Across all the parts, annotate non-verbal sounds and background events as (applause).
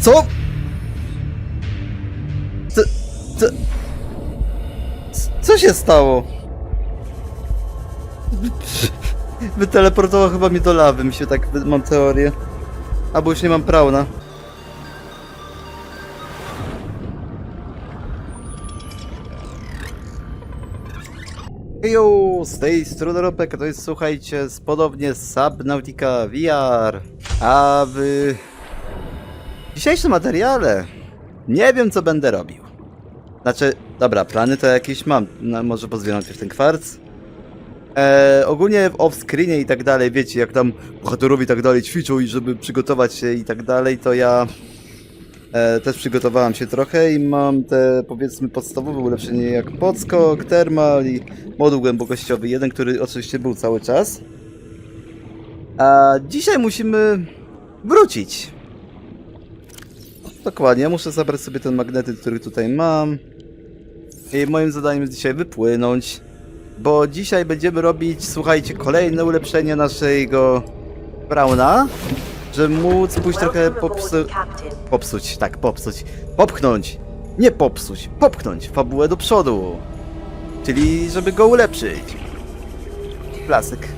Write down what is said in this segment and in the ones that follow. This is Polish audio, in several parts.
Co? Co? Co? Co się stało? (laughs) Wyteleportował chyba mnie do lawy, mi się tak, mam teorię. Albo już nie mam prauna. Hejo, z tej strony Ropek, to jest słuchajcie, ponownie Subnautica VR. A w dzisiejszym materiale nie wiem co będę robił. Znaczy, dobra, plany to jakieś mam, no, może pozbieram się w ten kwarc. E, ogólnie w off-screenie i tak dalej, wiecie, jak tam bohaterowie i tak dalej ćwiczą i żeby przygotować się i tak dalej, to ja e, też przygotowałem się trochę i mam te powiedzmy podstawowe ulepszenie jak podskok, thermal i moduł głębokościowy, jeden, który oczywiście był cały czas. A dzisiaj musimy wrócić. Dokładnie, muszę zabrać sobie ten magnetyt, który tutaj mam. I moim zadaniem jest dzisiaj wypłynąć, bo dzisiaj będziemy robić, słuchajcie, kolejne ulepszenie naszego Brauna, żeby móc pójść trochę popsu popsuć, tak, popsuć, popchnąć, nie popsuć, popchnąć fabułę do przodu, czyli żeby go ulepszyć. Klasyk.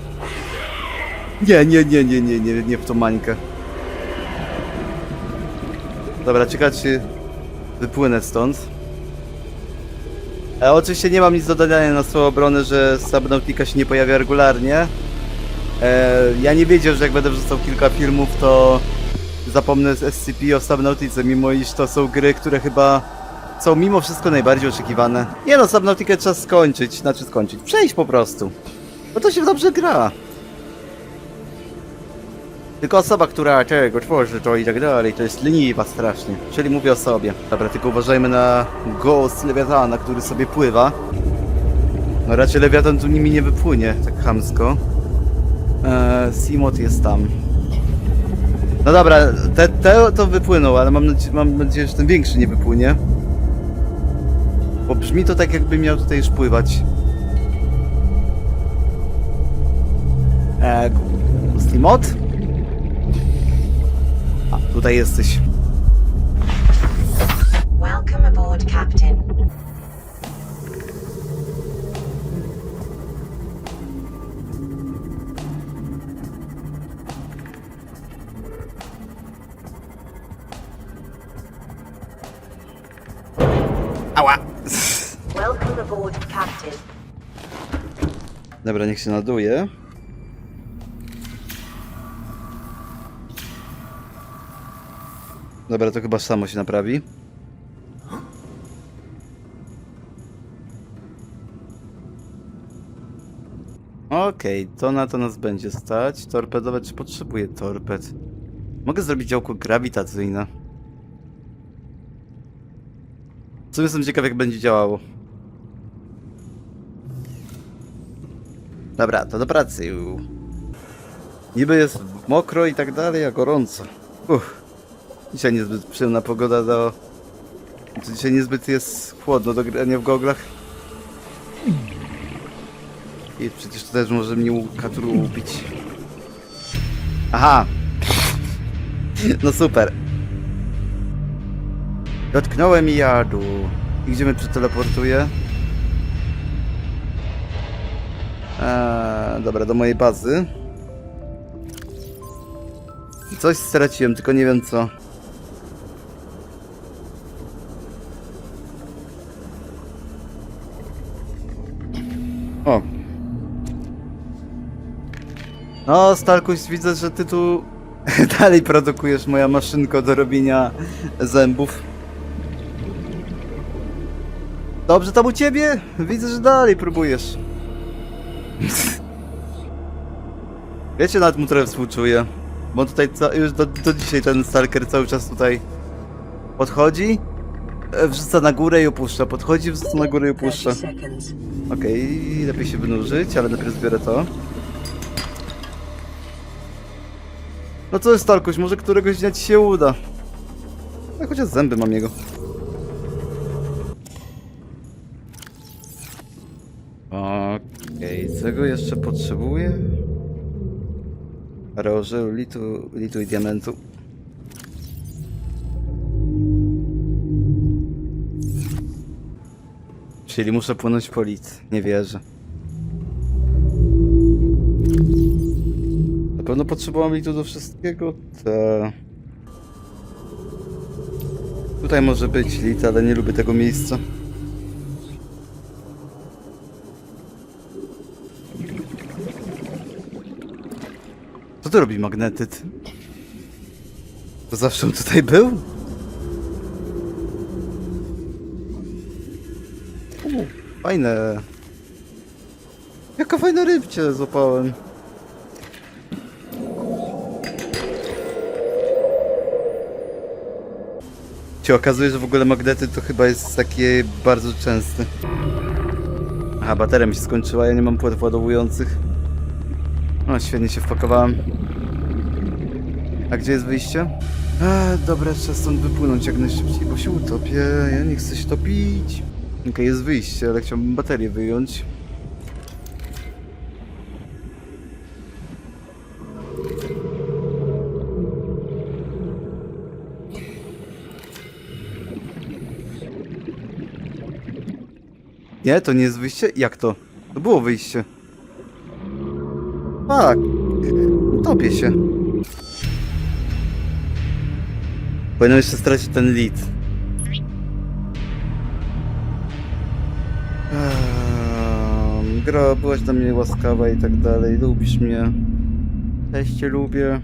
Nie, nie, nie, nie, nie, nie, nie w tą mańkę. Dobra, ciekawe czy wypłynę stąd. E, oczywiście nie mam nic do dodania na swoją obronę, że Subnautica się nie pojawia regularnie. E, ja nie wiedział, że jak będę wrzucał kilka filmów, to zapomnę z SCP o Subnautice, mimo iż to są gry, które chyba są mimo wszystko najbardziej oczekiwane. Nie no, Subnautica trzeba skończyć, znaczy skończyć, przejść po prostu. Bo to się dobrze gra. Tylko osoba, która tego tworzy to i tak dalej, to jest leniwa strasznie. Czyli mówię o sobie. Dobra, tylko uważajmy na Ghost Lewiatana, który sobie pływa. No raczej Lewiatan tu nimi nie wypłynie, tak chamsko. Eee, Simot jest tam. No dobra, te, te to wypłynął, ale mam, nadzie mam nadzieję, że ten większy nie wypłynie. Bo brzmi to tak, jakby miał tutaj już pływać. Eee, Simot? Tutaj jesteś. Welcome aboard, Captain. Ała! Welcome aboard, Captain. Dobra, niech się naduje. Dobra, to chyba samo się naprawi. Okej, to na to nas będzie stać. Torpedowe, czy potrzebuję torped? Mogę zrobić działko grawitacyjne. Sumie jestem ciekaw, jak będzie działało. Dobra, to do pracy. Niby jest mokro i tak dalej, a gorąco. Uff. Dzisiaj niezbyt przyjemna pogoda do... Dzisiaj niezbyt jest chłodno do grania w goglach. I przecież to też może mnie katru ubić. Aha! No super. Dotknąłem jadu. I gdzie mnie przeteleportuje? Eee, dobra, do mojej bazy. Coś straciłem, tylko nie wiem co. No, Stalkuś, widzę, że ty tu (laughs) dalej produkujesz moja maszynko do robienia zębów. Dobrze tam u ciebie? Widzę, że dalej próbujesz. (laughs) Wiecie, nawet mu trochę współczuję. Bo tutaj już do, do dzisiaj ten stalker cały czas tutaj podchodzi, e, wrzuca na górę i opuszcza. Podchodzi, wrzuca na górę i opuszcza. Okej, lepiej się wynurzyć, ale najpierw zbiorę to. No co jest Tarkuś, może któregoś dnia ci się uda. No chociaż zęby mam jego. Okej, okay, czego jeszcze potrzebuję? Roży, litu, litu i diamentu. Czyli muszę płynąć po lit, nie wierzę. Pewno potrzebowałem litu do wszystkiego? Tak. Tutaj może być lit, ale nie lubię tego miejsca. Co tu robi magnetyt? To zawsze on tutaj był? U, fajne. Jaka fajna rybcie złapałem. Ci okazuje, że w ogóle magnety to chyba jest takie bardzo częste. Aha, bateria mi się skończyła, ja nie mam płet ładowujących. No, świetnie się wpakowałem. A gdzie jest wyjście? A, dobra, trzeba stąd wypłynąć jak najszybciej, bo się utopię. Ja nie chcę się topić. Okej, jest wyjście, ale chciałbym baterię wyjąć. Nie, to nie jest wyjście? Jak to? To było wyjście. Tak. Topię się. Powinien jeszcze stracić ten lead. Ehm, Gra, byłaś dla mnie łaskawa i tak dalej. Lubisz mnie. Też cię lubię.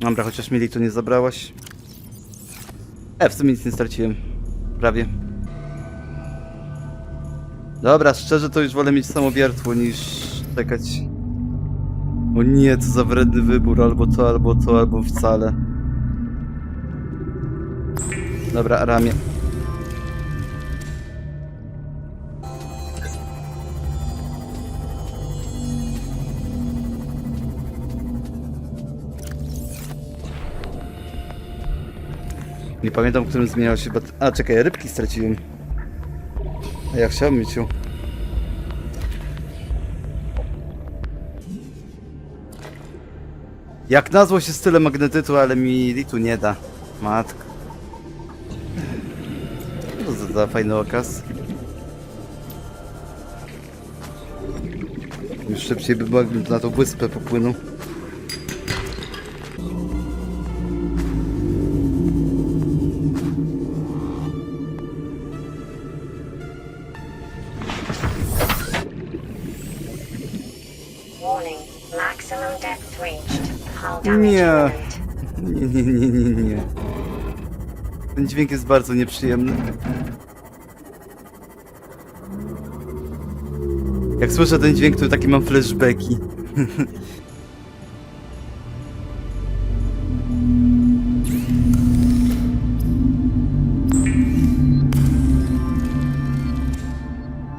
Dobra, chociaż mi tu nie zabrałaś. E, w sumie nic nie straciłem. Prawie. Dobra, szczerze to już wolę mieć samowiertło niż czekać. O nie, co za wredny wybór, albo to, albo to, albo wcale. Dobra, ramię. Nie pamiętam, którym zmieniał się bat... A, czekaj, rybki straciłem. A ja chciałem mieć ją. Jak nazło się style magnetytu, ale mi litu nie da. Matko. Co za, za fajny okaz. Już szybciej by mógłbym na tą wyspę popłynął. Nie. Nie, nie, nie, nie, nie. Ten dźwięk jest bardzo nieprzyjemny. Jak słyszę ten dźwięk, to taki mam flashbacki. (laughs)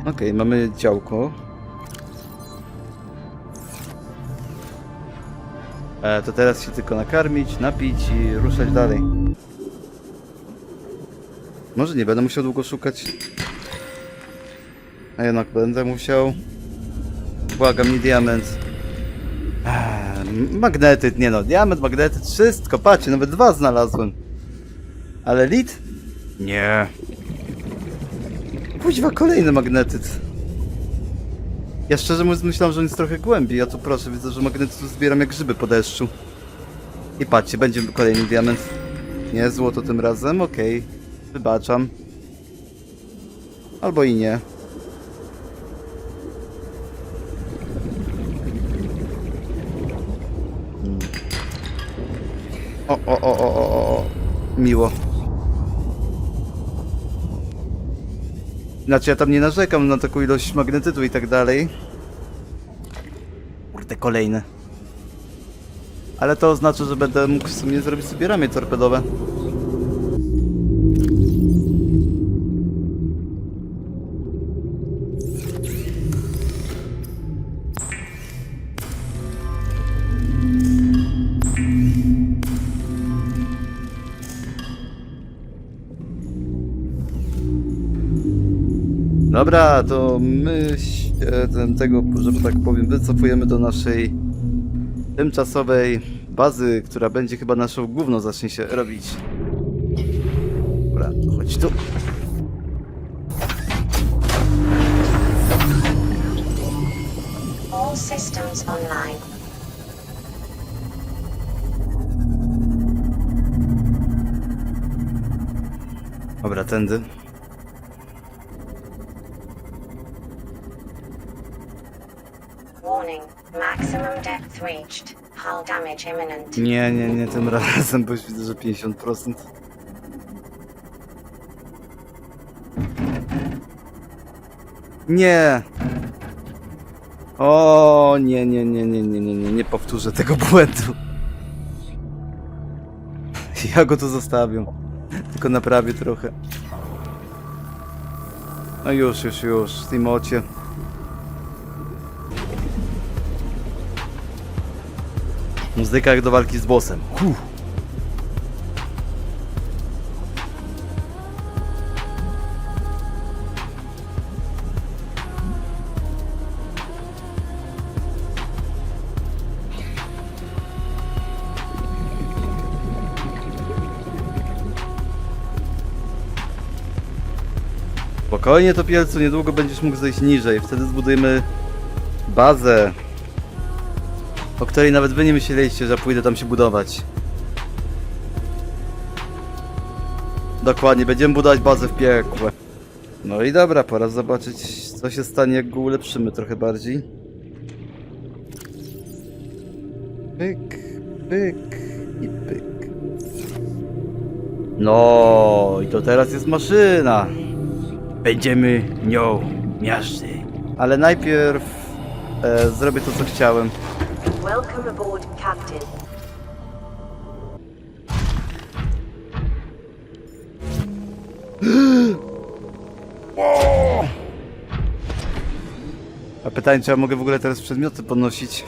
Okej, mamy działko. To teraz się tylko nakarmić, napić i ruszać dalej. Może nie będę musiał długo szukać. A jednak będę musiał. Błagam, nie diament. Eee, magnetyt, nie no, diament, magnetyt, wszystko, patrzcie, nawet dwa znalazłem. Ale lit? Nie. Kuźwa, kolejny magnetyt. Ja szczerze mówiąc myślałem, że on jest trochę głębiej, a tu proszę, widzę, że magnetytu zbieram jak grzyby po deszczu. I patrzcie, będzie kolejny diament. Nie, złoto tym razem, okej. Wybaczam. Albo i nie. O, o, o, o, o, o. Miło. Znaczy ja tam nie narzekam na taką ilość magnetytu i tak dalej. Kurde, kolejne. Ale to oznacza, że będę mógł w sumie zrobić sobie ramię torpedowe. My się ten- tego, że tak powiem, wycofujemy do naszej tymczasowej bazy, która będzie chyba naszą główną zacznie się robić. Dobra, chodź tu. All systems online. Dobra, tędy. Reached. Hull damage imminent. Nie, nie, nie, tym (laughs) razem, bo już widzę, że 50%. Nie! O, nie, nie, nie, nie, nie, nie, nie, nie powtórzę tego (laughs) błędu. Ja go tu zostawię. Tylko naprawię trochę. No już, już, już, Timocie. Muzyka jak do walki z bossem. Huh. Spokojnie to pielcu, niedługo będziesz mógł zejść niżej. Wtedy zbudujemy bazę, o której nawet wy nie myśleliście, że pójdę tam się budować. Dokładnie, będziemy budować bazę w piekle. No i dobra, pora zobaczyć, co się stanie, jak go ulepszymy trochę bardziej. Pyk, pyk i pyk. No, i to teraz jest maszyna. Będziemy nią miażdży. Ale najpierw e, zrobię to, co chciałem. Welcome aboard, Captain. (gasps) A pytanie, czy ja mogę w ogóle teraz przedmioty podnosić?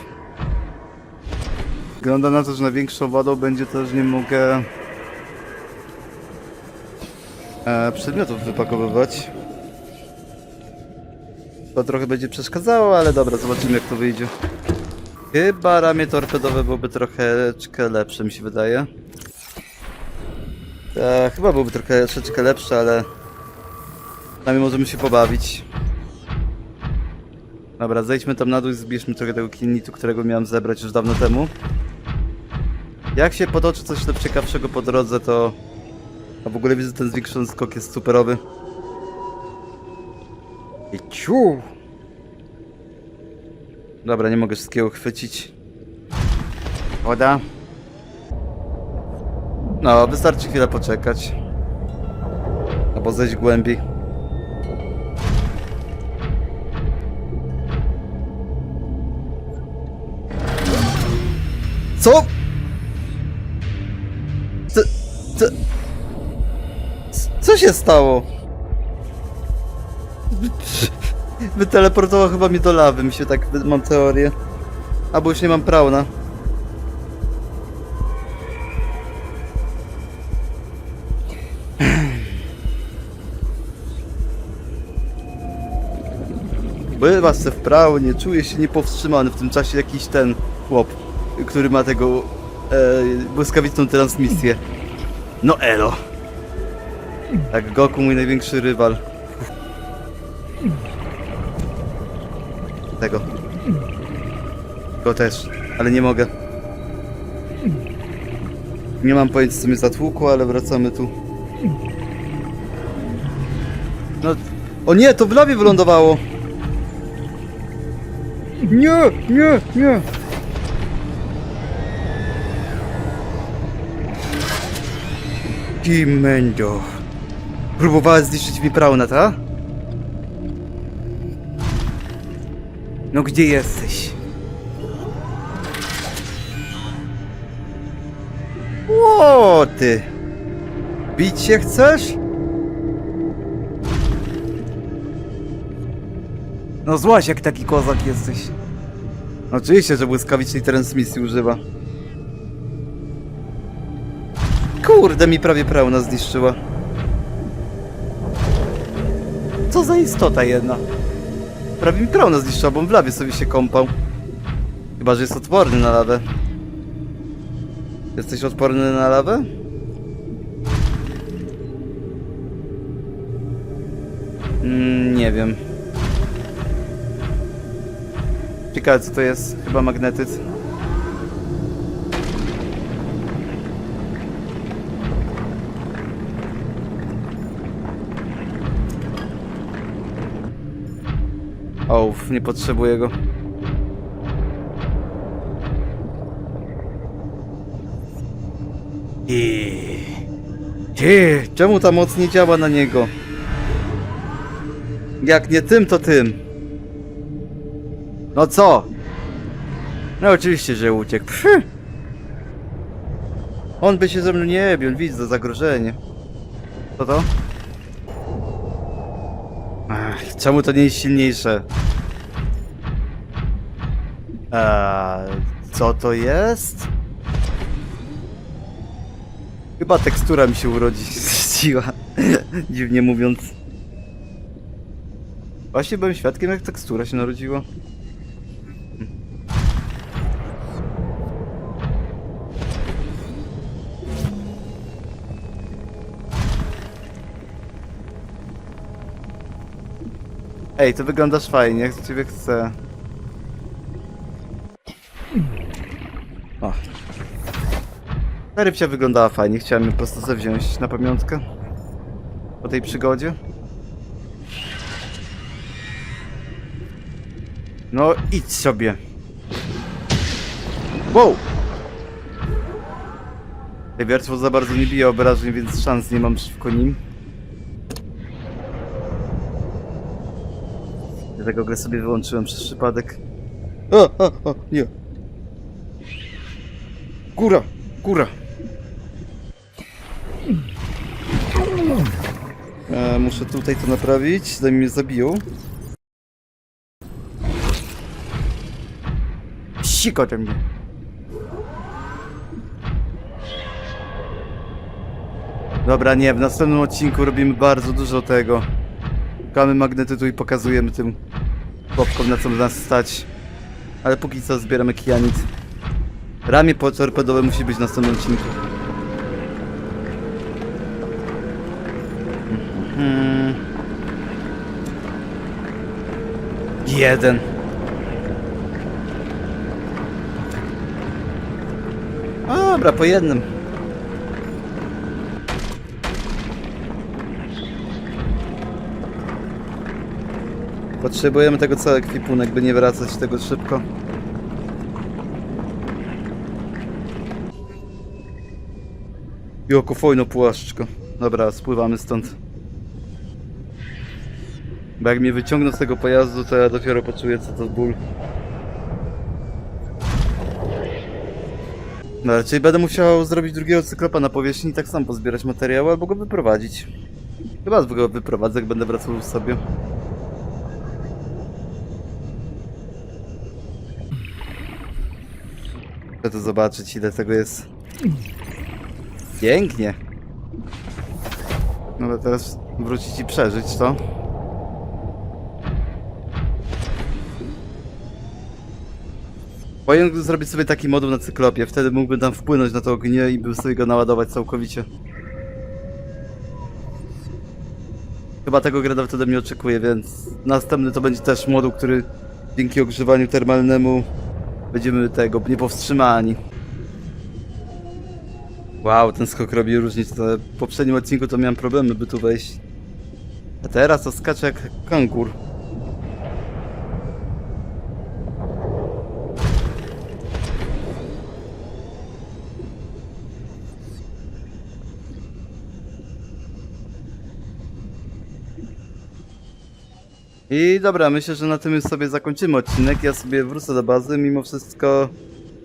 Wygląda na to, że największą wadą będzie to, że nie mogę e, przedmiotów wypakowywać. To trochę będzie przeszkadzało, ale dobra, zobaczymy jak to wyjdzie. Chyba ramię torpedowe byłoby trochę lepsze, mi się wydaje. E, chyba byłoby troszeczkę lepsze, ale nami możemy się pobawić. Dobra, zejdźmy tam na dół i zbierzmy trochę tego klinitu, którego miałem zebrać już dawno temu. Jak się potoczy coś ciekawszego po drodze, to... A w ogóle widzę, ten zwiększony skok jest superowy. I ciu! Dobra, nie mogę wszystkiego chwycić. Woda. No, wystarczy chwilę poczekać. Albo zejść głębiej. Co? Co? Co? Co się stało? Wyteleportował chyba mnie do lawy, mi się tak, mam teorię. Albo już nie mam prauna. Bywa se w praunie, czuję się niepowstrzymany w tym czasie jakiś ten chłop, który ma tego e, błyskawicą transmisję. No elo. Tak, Goku mój największy rywal. Tego. Go też, ale nie mogę. Nie mam pojęcia co mnie zatłukło, ale wracamy tu. No. O nie, to w lawie wylądowało! Nie, nie, nie! Kimendo. Próbowałeś zniszczyć mi prauna, ta? No gdzie jesteś? O ty! Bić się chcesz? No złaś jak taki kozak jesteś. Oczywiście, że błyskawicznej transmisji używa. Kurde, mi prawie prauna zniszczyła. Co za istota jedna prawie mi trauna zniszczyła, bo on w lawie sobie się kąpał. Chyba, że jest odporny na lawę. Jesteś odporny na lawę? Mm, nie wiem. Ciekawe co to jest. Chyba magnetyt. Ouf, nie potrzebuję go. I... Ty, czemu ta moc nie działa na niego? Jak nie tym, to tym. No co? No oczywiście, że uciekł. Pff. On by się ze mną nie bił, widzi to zagrożenie. Co to? Czemu to nie jest silniejsze? Eee, co to jest? Chyba tekstura mi się urodzi (laughs) ziściła. Dziwnie mówiąc. Właśnie byłem świadkiem jak tekstura się narodziła. Ej, to wyglądasz fajnie, jak ciebie chcę. O. Ta rybcia wyglądała fajnie, chciałem ją po prostu sobie wziąć na pamiątkę. Po tej przygodzie. No, idź sobie. Wow! Tej wiertło za bardzo nie bije obrażeń, więc szans nie mam przeciwko nim. Dlatego grę sobie wyłączyłem przez przypadek. O, o, o, nie. Góra, góra. E, muszę tutaj to naprawić, zanim mnie zabiją. Siko ode mnie. Dobra, nie, w następnym odcinku robimy bardzo dużo tego. Szukamy magnetytu i pokazujemy tym chłopkom na co nas stać. Ale póki co zbieramy kianit. Ramię torpedowe musi być w następnym odcinku. Mhm. Jeden. Dobra, po jednym. Potrzebujemy tego cały ekwipunek, by nie wracać tego szybko. Joko fajno płaszczko. Dobra, spływamy stąd. Bo jak mnie wyciągną z tego pojazdu, to ja dopiero poczuję co to ból. No raczej będę musiał zrobić drugiego cyklopa na powierzchni i tak sam pozbierać materiały albo go wyprowadzić. Chyba go wyprowadzę, jak będę wracał sobie. Chcę to zobaczyć, ile tego jest. Pięknie. No ale teraz wrócić i przeżyć to. Powinien zrobić sobie taki moduł na cyklopie, wtedy mógłby tam wpłynąć na to ognie i by sobie go naładować całkowicie. Chyba tego gra wtedy mnie oczekuje, więc następny to będzie też moduł, który dzięki ogrzewaniu termalnemu będziemy tego nie powstrzymani. Wow, ten skok robi różnicę. W poprzednim odcinku to miałem problemy, by tu wejść. A teraz to skacze jak kangur. I dobra, myślę, że na tym już sobie zakończymy odcinek. Ja sobie wrócę do bazy. Mimo wszystko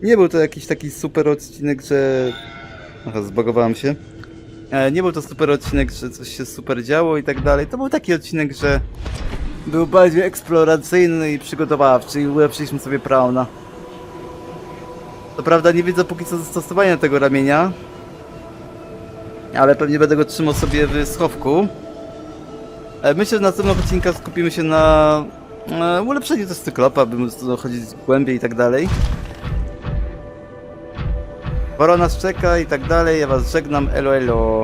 nie był to jakiś taki super odcinek, że... Aha, zbagowałem się. E, nie był to super odcinek, że coś się super działo i tak dalej. To był taki odcinek, że był bardziej eksploracyjny i przygotowawczy i ulepszyliśmy sobie Brauna. Co prawda nie widzę póki co zastosowania tego ramienia, ale pewnie będę go trzymał sobie w schowku. E, Myślę, że na następnym odcinku skupimy się na e, ulepszeniu też cyklopa, by móc dochodzić głębiej i tak dalej. Pora nas czeka i tak dalej. Ja was żegnam. Elo, elo.